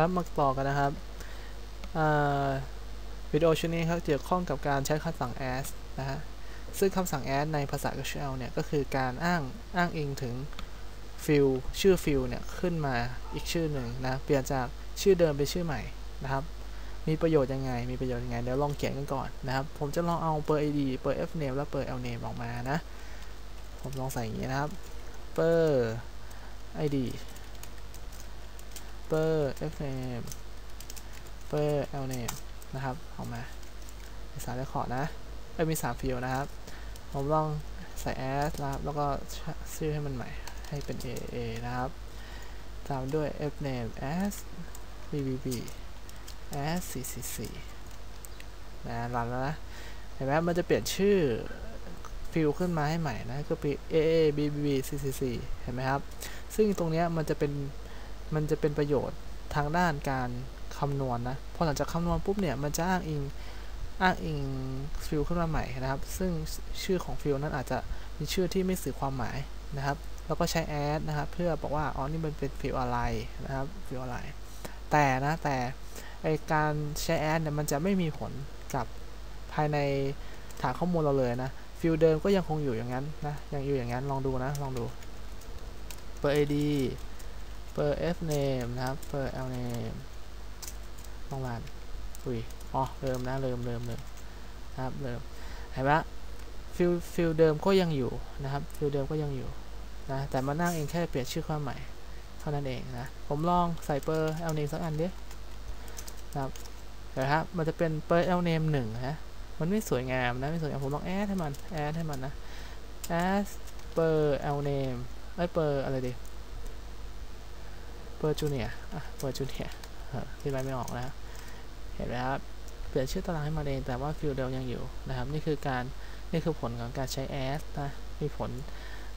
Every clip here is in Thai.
ครับมาต่อกันนะครับวิดีโอชุดนี้ครับเกี่ยวข้องกับการใช้คำสั่ง as นะฮะซึ่งคำสั่ง as ในภาษา SQL เนี่ยก็คือการอ้างอ้างอิงถึงฟิลชื่อฟิลเนี่ยขึ้นมาอีกชื่อหนึ่งนะเปลี่ยนจากชื่อเดิมเป็นชื่อใหม่นะครับ มีประโยชน์ยังไง มีประโยชน์ยังไง เดี๋ยวลองเขียนกันก่อนนะครับ ผมจะลองเอาเปิด id เปิด fname และเปิด lname ออกมานะ ผมลองใส่อย่างนี้นะครับเปิด id เปิด fname เปิด lname นมนะครับ ออกมา มีสามเรคคอร์ดนะไม่มีสามฟิลนะครับ ผมลองใส่ as นะครับ แล้วก็ชื่อให้มันใหม่ ให้เป็น aa นะครับ ตามด้วย fname as bbb as ccc นะรันแล้วนะ เห็นไหมมันจะเปลี่ยนชื่อฟิลขึ้นมาให้ใหม่นะ ก็เป็น aa bbb ccc เห็นไหมครับ ซึ่งตรงเนี้ยมันจะเป็น มันจะเป็นประโยชน์ทางด้านการคำนวณนนะพอหลังจากคำนวณปุ๊บเนี่ยมันจะอ้างอิงอ้างอิงฟิลขึ้นมาใหม่นะครับ ซึ่งชื่อของฟิลนั้นอาจจะมีชื่อที่ไม่สื่อความหมายนะครับ แล้วก็ใช้ add นะครับเพื่อบอกว่าอ๋อนี่มันเป็นฟิลอะไรนะครับฟิลอะไรแต่นะแต่ไอการใช้ add เนี่ยมันจะไม่มีผลกับภายในฐานข้อมูลเราเลยนะฟิลเดิมก็ยังคงอยู่อย่างนั้นนะยังอยู่อย่างนั้นลองดูนะลองดูเปิด id เปิด fname นะครับเปิด lname ลองรันอุ้ยอ๋อเริ่มนะเริ่มเริ่มเริ่มนะครับเริ่มเห็นไหมฟิลฟิลเดิมก็ยังอยู่นะครับฟิลเดิมก็ยังอยู่นะแต่มานั่งเองแค่เปลี่ยนชื่อความใหม่เท่านั้นเองนะผมลองใส่เปอร์ lname สักอันดินะครับเห็นไหมครับมันจะเป็นเปอร์ lname หนึ่งนะมันไม่สวยงามนะไม่สวยงามผมลองแอดให้มันแอดให้มันนะ as per lname ไอ้เปอร์อะไรดี เปอร์จูเนียอะเปอร์จูเนียที่ไปไม่ออกนะเห็นไหมครับ เปลี่ยนชื่อตารางให้มาเองแต่ว่าฟิลเดิมยังอยู่นะครับ นี่คือการ นี่คือผลของการใช้แอสนะ มีผล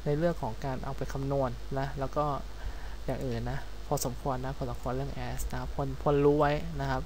ในเรื่องของการเอาไปคำนวณนะ แล้วก็อย่างอื่นนะ พอสมควรนะ พอสมควรเรื่องแอสนะครับพลพลรู้ไว้นะครับ